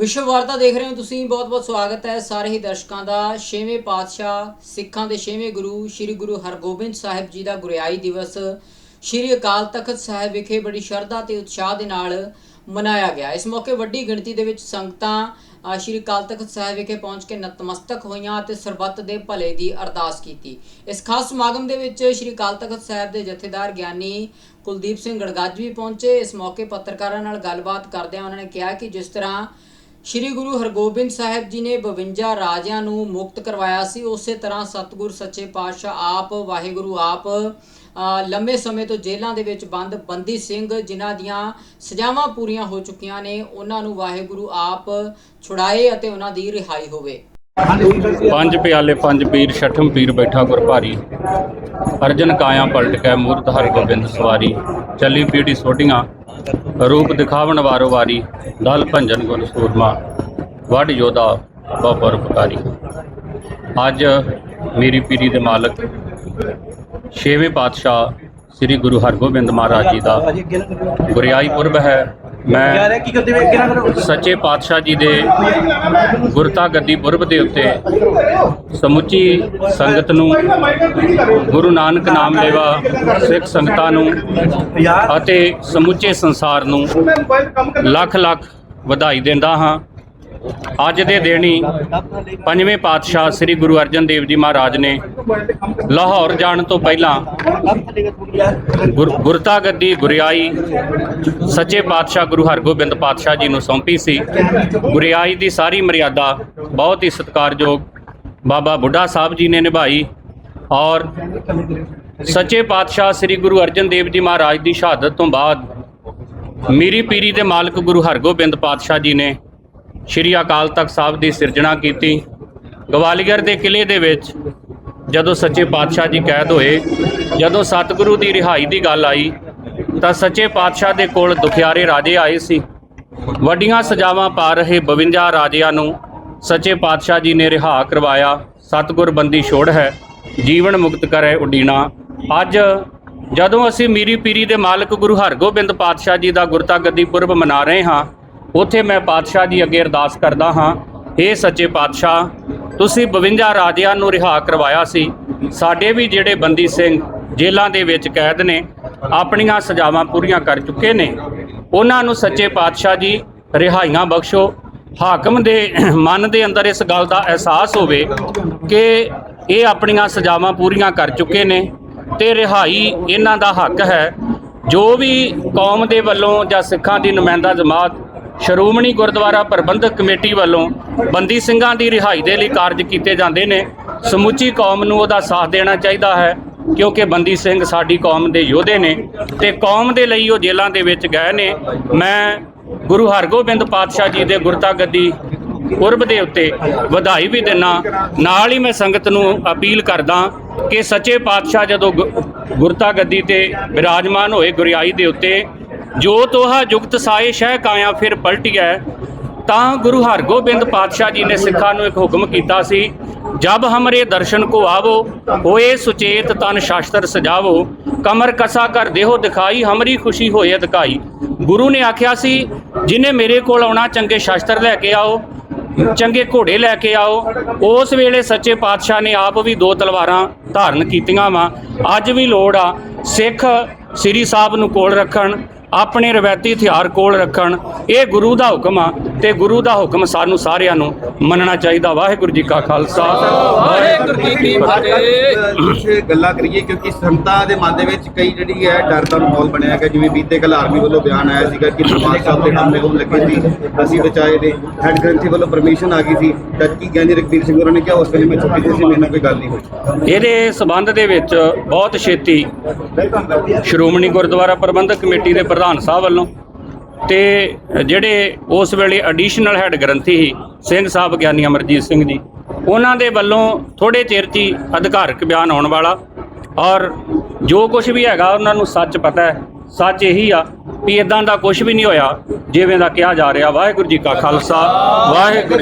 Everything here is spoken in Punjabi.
ਵਿਸ਼ਵ ਵਾਰਤਾ ਦੇਖ ਰਹੇ ਹੋ ਤੁਸੀਂ ਬਹੁਤ-ਬਹੁਤ ਸਵਾਗਤ ਹੈ ਸਾਰੇ ਹੀ ਦਰਸ਼ਕਾਂ ਦਾ। ਛੇਵੇਂ ਪਾਤਸ਼ਾਹ, ਸਿੱਖਾਂ ਦੇ ਛੇਵੇਂ ਗੁਰੂ, ਸ੍ਰੀ ਗੁਰੂ ਹਰਗੋਬਿੰਦ ਸਾਹਿਬ ਜੀ ਦਾ ਗੁਰਿਆਈ ਦਿਵਸ ਸ੍ਰੀ ਅਕਾਲ ਤਖਤ ਸਾਹਿਬ ਵਿਖੇ ਬੜੀ ਸ਼ਰਧਾ ਤੇ ਉਤਸ਼ਾਹ ਦੇ ਨਾਲ ਮਨਾਇਆ ਗਿਆ। ਇਸ ਮੌਕੇ ਵੱਡੀ ਗਿਣਤੀ ਦੇ ਵਿੱਚ ਸੰਗਤਾਂ ਸ੍ਰੀ ਅਕਾਲ ਤਖਤ ਸਾਹਿਬ ਵਿਖੇ ਪਹੁੰਚ ਕੇ ਨਤਮਸਤਕ ਹੋਈਆਂ ਅਤੇ ਸਰਬੱਤ ਦੇ ਭਲੇ ਦੀ ਅਰਦਾਸ ਕੀਤੀ। ਇਸ ਖਾਸ ਸਮਾਗਮ ਦੇ ਵਿੱਚ ਸ੍ਰੀ ਅਕਾਲ ਤਖਤ ਸਾਹਿਬ ਦੇ ਜਥੇਦਾਰ ਗਿਆਨੀ ਕੁਲਦੀਪ ਸਿੰਘ ਗੜਗਾਜ ਵੀ ਪਹੁੰਚੇ। ਇਸ ਮੌਕੇ ਪੱਤਰਕਾਰਾਂ ਨਾਲ ਗੱਲਬਾਤ ਕਰਦਿਆਂ ਉਹਨਾਂ ਨੇ ਕਿਹਾ ਕਿ ਜਿਸ ਤਰ੍ਹਾਂ ਸ਼੍ਰੀ ਗੁਰੂ ਹਰਗੋਬਿੰਦ ਸਾਹਿਬ ਜੀ ਨੇ 52 ਰਾਜਿਆਂ ਨੂੰ ਮੁਕਤ ਕਰਵਾਇਆ ਸੀ। ਉਸੇ ਤਰ੍ਹਾਂ ਸਤਿਗੁਰ ਸੱਚੇ ਪਾਤਸ਼ਾਹ ਆਪ, ਵਾਹਿਗੁਰੂ ਆਪ ਲੰਮੇ ਸਮੇਂ ਤੋਂ ਜੇਲ੍ਹਾਂ ਦੇ ਵਿੱਚ ਬੰਦ ਬੰਦੀ ਸਿੰਘ ਜਿਨ੍ਹਾਂ ਦੀਆਂ ਸਜ਼ਾਵਾਂ ਪੂਰੀਆਂ ਹੋ ਚੁੱਕੀਆਂ ਨੇ, ਉਹਨਾਂ ਨੂੰ ਵਾਹਿਗੁਰੂ ਆਪ ਛੁਡਾਏ ਅਤੇ ਉਹਨਾਂ ਦੀ ਰਿਹਾਈ ਹੋਵੇ। ਪੰਜ ਪਿਆਲੇ, ਪੰਜ ਪੀਰ, ਛਠਮ ਪੀਰ ਬੈਠਾ ਗੁਰਭਾਰੀ। ਅਰਜਨ ਕਾਇਆ ਪਲਟ ਕੇ ਮੂਰਤ ਹਰਿ ਗੋਬਿੰਦ ਸਵਾਰੀ। ਚੱਲੀ ਪੀੜੀ ਸੋਢੀਆਂ। ਰੂਪ ਦਿਖਾਵਣ ਵਾਰੋ ਵਾਰੀ, ਦਲ ਭੰਜਨ ਗੁਰ ਸੂਰਮਾ ਵੱਡ ਯੋਧਾ ਬਹੁ ਅੱਜ ਮੇਰੀ ਪੀਰੀ ਦੇ ਮਾਲਕ ਛੇਵੇਂ ਪਾਤਸ਼ਾਹ ਸ੍ਰੀ ਗੁਰੂ ਹਰਗੋਬਿੰਦ ਮਹਾਰਾਜ ਜੀ ਦਾ ਗੁਰਿਆਈ ਪੁਰਬ ਹੈ। ਮੈਂ ਸੱਚੇ ਪਾਤਸ਼ਾਹ ਜੀ ਦੇ ਗੁਰਤਾ ਗੱਦੀ ਪੁਰਬ ਦੇ ਉੱਤੇ ਸਮੁੱਚੀ ਸੰਗਤ ਨੂੰ ਗੁਰੂ ਨਾਨਕ ਨਾਮ ਲੈਵਾ ਸਿੱਖ ਸੰਗਤਾਂ ਨੂੰ ਅਤੇ ਸਮੁੱਚੇ ਸੰਸਾਰ ਨੂੰ ਲੱਖ ਲੱਖ ਵਧਾਈ ਦਿੰਦਾ ਹਾਂ। ਅੱਜ ਦੇ ਦੇਣੀ ਪੰਜਵੇਂ ਪਾਤਸ਼ਾਹ ਸ੍ਰੀ ਗੁਰੂ ਅਰਜਨ ਦੇਵ ਜੀ ਮਹਾਰਾਜ ਨੇ ਲਾਹੌਰ ਜਾਣ ਤੋਂ ਪਹਿਲਾਂ ਗੁਰ- ਗੁਰਤਾ ਗੱਦੀ ਗੁਰਿਆਈ ਸੱਚੇ ਪਾਤਸ਼ਾਹ ਗੁਰੂ ਹਰਗੋਬਿੰਦ ਪਾਤਸ਼ਾਹ ਜੀ ਨੂੰ ਸੌਂਪੀ ਸੀ। ਗੁਰਿਆਈ ਦੀ ਸਾਰੀ ਮਰਿਆਦਾ ਬਹੁਤ ਹੀ ਸਤਿਕਾਰਯੋਗ ਬਾਬਾ ਬੁੱਢਾ ਸਾਹਿਬ ਜੀ ਨੇ ਨਿਭਾਈ ਔਰ ਸੱਚੇ ਪਾਤਸ਼ਾਹ ਸ੍ਰੀ ਗੁਰੂ ਅਰਜਨ ਦੇਵ ਜੀ ਮਹਾਰਾਜ ਦੀ ਸ਼ਹਾਦਤ ਤੋਂ ਬਾਅਦ ਮੀਰੀ ਪੀਰੀ ਦੇ ਮਾਲਕ ਗੁਰੂ ਹਰਗੋਬਿੰਦ ਪਾਤਸ਼ਾਹ ਜੀ ਨੇ ਸ਼੍ਰੀ ਅਕਾਲ ਤਖਤ ਸਾਹਿਬ ਦੀ ਸਿਰਜਣਾ ਕੀਤੀ। ਗਵਾਲੀਅਰ ਦੇ ਕਿਲੇ ਦੇ ਵਿੱਚ ਜਦੋਂ ਸੱਚੇ ਪਾਤਸ਼ਾਹ ਜੀ ਕੈਦ ਹੋਏ, ਜਦੋਂ ਸਤਿਗੁਰੂ ਦੀ ਰਿਹਾਈ ਦੀ ਗੱਲ ਆਈ, ਤਾਂ ਸੱਚੇ ਪਾਤਸ਼ਾਹ ਦੇ ਕੋਲ ਦੁਖਿਆਰੇ ਰਾਜੇ ਆਏ ਸੀ। ਵੱਡੀਆਂ ਸਜ਼ਾਵਾਂ ਪਾ ਰਹੇ 52 ਰਾਜਿਆਂ ਨੂੰ ਸੱਚੇ ਪਾਤਸ਼ਾਹ ਜੀ ਨੇ ਰਿਹਾ ਕਰਵਾਇਆ। ਸਤਿਗੁਰ ਬੰਦੀ ਛੋੜ ਹੈ, ਜੀਵਨ ਮੁਕਤ ਕਰੇ ਉਡੀਣਾ। ਅੱਜ ਜਦੋਂ ਅਸੀਂ ਮੀਰੀ ਪੀਰੀ ਦੇ ਮਾਲਕ ਗੁਰੂ ਹਰਗੋਬਿੰਦ ਪਾਤਸ਼ਾਹ ਜੀ ਦਾ ਗੁਰਤਾ ਗੱਦੀ ਪੁਰਬ ਮਨਾ ਰਹੇ ਹਾਂ ਉੱਥੇ ਮੈਂ ਪਾਤਸ਼ਾਹ ਜੀ ਅੱਗੇ ਅਰਦਾਸ ਕਰਦਾ ਹਾਂ हे ਸੱਚੇ ਪਾਤਸ਼ਾਹ, ਤੁਸੀਂ 52 ਰਾਜਿਆਂ ਨੂੰ ਰਿਹਾ ਕਰਵਾਇਆ ਸੀ। ਸਾਡੇ ਵੀ ਜਿਹੜੇ ਬੰਦੀ ਸਿੰਘ ਜੇਲ੍ਹਾਂ ਦੇ ਵਿੱਚ ਕੈਦ ਨੇ, ਆਪਣੀਆਂ ਸਜ਼ਾਵਾਂ ਪੂਰੀਆਂ ਕਰ ਚੁੱਕੇ ਨੇ। ਉਹਨਾਂ ਨੂੰ ਸੱਚੇ ਪਾਤਸ਼ਾਹ ਜੀ ਰਿਹਾਈਆਂ ਬਖਸ਼ੋ। ਹਾਕਮ ਦੇ ਮਨ ਦੇ ਅੰਦਰ ਇਸ ਗੱਲ ਦਾ ਅਹਿਸਾਸ ਹੋਵੇ ਕਿ ਇਹ ਆਪਣੀਆਂ ਸਜ਼ਾਵਾਂ ਪੂਰੀਆਂ ਕਰ ਚੁੱਕੇ ਨੇ ਤੇ ਰਿਹਾਈ ਇਹਨਾਂ ਦਾ ਹੱਕ ਹੈ। ਜੋ ਵੀ ਕੌਮ ਦੇ ਵੱਲੋਂ ਜਾਂ ਸਿੱਖਾਂ ਦੀ ਨੁਮਾਇੰਦਾ ਜਮਾਤ ਸ਼੍ਰੋਮਣੀ ਗੁਰਦੁਆਰਾ ਪ੍ਰਬੰਧਕ ਕਮੇਟੀ ਵੱਲੋਂ ਬੰਦੀ ਸਿੰਘਾਂ ਦੀ ਰਿਹਾਈ ਦੇ ਲਈ ਕਾਰਜ ਕੀਤੇ ਜਾਂਦੇ ਨੇ। ਸਮੁੱਚੀ ਕੌਮ ਨੂੰ ਉਹਦਾ ਸਾਥ ਦੇਣਾ ਚਾਹੀਦਾ ਹੈ, ਕਿਉਂਕਿ ਬੰਦੀ ਸਿੰਘ ਸਾਡੀ ਕੌਮ ਦੇ ਯੋਧੇ ਨੇ ਤੇ ਕੌਮ ਦੇ ਲਈ ਉਹ ਜੇਲ੍ਹਾਂ ਦੇ ਵਿੱਚ ਗਏ ਨੇ। ਮੈਂ ਗੁਰੂ ਹਰਗੋਬਿੰਦ ਪਾਤਸ਼ਾਹ ਜੀ ਦੇ ਗੁਰਤਾ ਗੱਦੀ ਪੁਰਬ ਦੇ ਉੱਤੇ ਵਧਾਈ ਵੀ ਦਿੰਨਾ। ਨਾਲ ਹੀ ਮੈਂ ਸੰਗਤ ਨੂੰ ਅਪੀਲ ਕਰਦਾ ਕਿ ਸੱਚੇ ਪਾਤਸ਼ਾਹ ਜਦੋਂ ਗੁ- ਗੁਰਤਾ ਗੱਦੀ ਤੇ ਵਿਰਾਜਮਾਨ ਹੋਏ ਗੁਰਿਆਈ ਦੇ ਉੱਤੇ ਜੋ ਤੋਹਾ ਜੁਗਤ ਸਾਏ ਸ਼ਹਿ ਕਾਇਆ ਫਿਰ ਪਲਟਿਐ, ਤਾਂ ਗੁਰੂ ਹਰਗੋਬਿੰਦ ਪਾਤਸ਼ਾਹ ਜੀ ਨੇ ਸਿੱਖਾਂ ਨੂੰ ਇੱਕ ਹੁਕਮ ਕੀਤਾ ਸੀ, ਜਬ ਹਮਰੇ ਦਰਸ਼ਨ ਕੋ ਆਵੋ, ਹੋਏ ਸੁਚੇਤ ਤਨ ਸ਼ਾਸਤਰ ਸਜਾਵੋ, ਕਮਰ ਕਸਾ ਕਰ ਦੇਹੋ ਦਿਖਾਈ, ਹਮਰੀ ਖੁਸ਼ੀ ਹੋਏ ਅਧਿਕਾਈ ਗੁਰੂ ਨੇ ਆਖਿਆ ਸੀ, ਜਿਨੇ ਮੇਰੇ ਕੋਲ ਆਉਣਾ ਚੰਗੇ ਸ਼ਾਸਤਰ ਲੈ ਕੇ ਆਓ, ਚੰਗੇ ਘੋੜੇ ਲੈ ਕੇ ਆਓ, ਉਸ ਵੇਲੇ ਸੱਚੇ ਪਾਤਸ਼ਾਹ ਨੇ ਆਪ ਵੀ ਦੋ ਤਲਵਾਰਾਂ ਧਾਰਨ ਕੀਤੀਆਂ ਵਾ। ਅੱਜ ਵੀ ਲੋੜ ਆ ਸਿੱਖ ਸ੍ਰੀ ਸਾਹਿਬ ਨੂੰ ਕੋਲ ਰੱਖਣ ਆਪਣੇ ਰਵਾਇਤੀ ਹਥਿਆਰ ਕੋਲ ਰੱਖਣ ਇਹ ਗੁਰੂ ਦਾ ਹੁਕਮ ਆ ਤੇ ਗੁਰੂ ਦਾ ਹੁਕਮ ਸਾਨੂੰ ਸਾਰਿਆਂ ਨੂੰ ਮੰਨਣਾ ਚਾਹੀਦਾ। ਵਾਹਿਗੁਰੂ ਜੀ ਕਾ ਖਾਲਸਾ। ਵਾਹਿਗੁਰੂ ਜੀ ਕੀ ਫਤਿਹ। ਕੁਝ ਗੱਲਾਂ ਕਰੀਏ ਕਿਉਂਕਿ ਸੰਤਾਂ ਦੇ ਮਨ ਦੇ ਵਿੱਚ ਕਈ ਜਿਹੜੀ ਹੈ ਡਰ ਦਾ ਮਾਹੌਲ ਬਣਿਆ ਹੈਗਾ। ਜਿਵੇਂ ਬੀਤੇ ਕੱਲ ਆਰਮੀ ਵੱਲੋਂ ਬਿਆਨ ਆਇਆ ਸੀਗਾ ਕਿ ਦਰਬਾਰ ਸਾਹਿਬ ਦੇ ਹਮਲੇ ਹੋਣ ਲੱਗੇ ਸੀ। ਅਸੀਂ ਬਚਾਏ ਨੇ। ਹੈਡ ਗ੍ਰੰਥੀ ਵੱਲੋਂ ਪਰਮਿਸ਼ਨ ਆ ਗਈ ਸੀ। ਜਦ ਕਿ ਗਿਆਨੀ ਰਘਬੀਰ ਸਿੰਘ ਹੋਰਾਂ ਨੇ ਕਿਹਾ ਉਸ ਵੇਲੇ ਮੈਂ ਛੁੱਟੀ ਤੇ ਸੀ ਮੇਰੇ ਨਾਲ ਕੋਈ ਗੱਲ ਨਹੀਂ ਹੋਈ। ਇਹਦੇ ਸਬੰਧ ਦੇ ਵਿੱਚ ਬਹੁਤ ਛੇਤੀ ਸ਼੍ਰੋਮਣੀ ਗੁਰਦੁਆਰਾ ਪ੍ਰਬੰਧਕ ਕਮੇਟੀ ਦੇ ਪ੍ਰਧਾਨ ਸਾਹਿਬ ਵੱਲੋਂ ਤੇ ਜਿਹੜੇ ਉਸ ਵੇਲੇ ਐਡੀਸ਼ਨਲ ਹੈੱਡ ਗ੍ਰੰਥੀ ਸੀ, ਸਿੰਘ ਸਾਹਿਬ ਗਿਆਨੀ ਅਮਰਜੀਤ ਸਿੰਘ ਜੀ, ਉਹਨਾਂ ਦੇ ਵੱਲੋਂ ਥੋੜੇ ਚਿਰ 'ਚ ਹੀ ਅਧਿਕਾਰਕ ਬਿਆਨ ਆਉਣ ਵਾਲਾ ਔਰ ਜੋ ਕੁਝ ਵੀ ਹੈਗਾ ਉਹਨਾਂ ਨੂੰ ਸੱਚ ਪਤਾ ਹੈ, ਸੱਚ ਇਹੀ ਆ ਵੀ ਇਦਾਂ ਦਾ ਕੁਝ ਵੀ ਨਹੀਂ ਹੋਇਆ, ਜਿਵੇਂ ਦਾ ਕਿਹਾ ਜਾ ਰਿਹਾ, ਵਾਹਿਗੁਰੂ ਜੀ ਕਾ ਖਾਲਸਾ, ਵਾਹਿਗੁਰੂ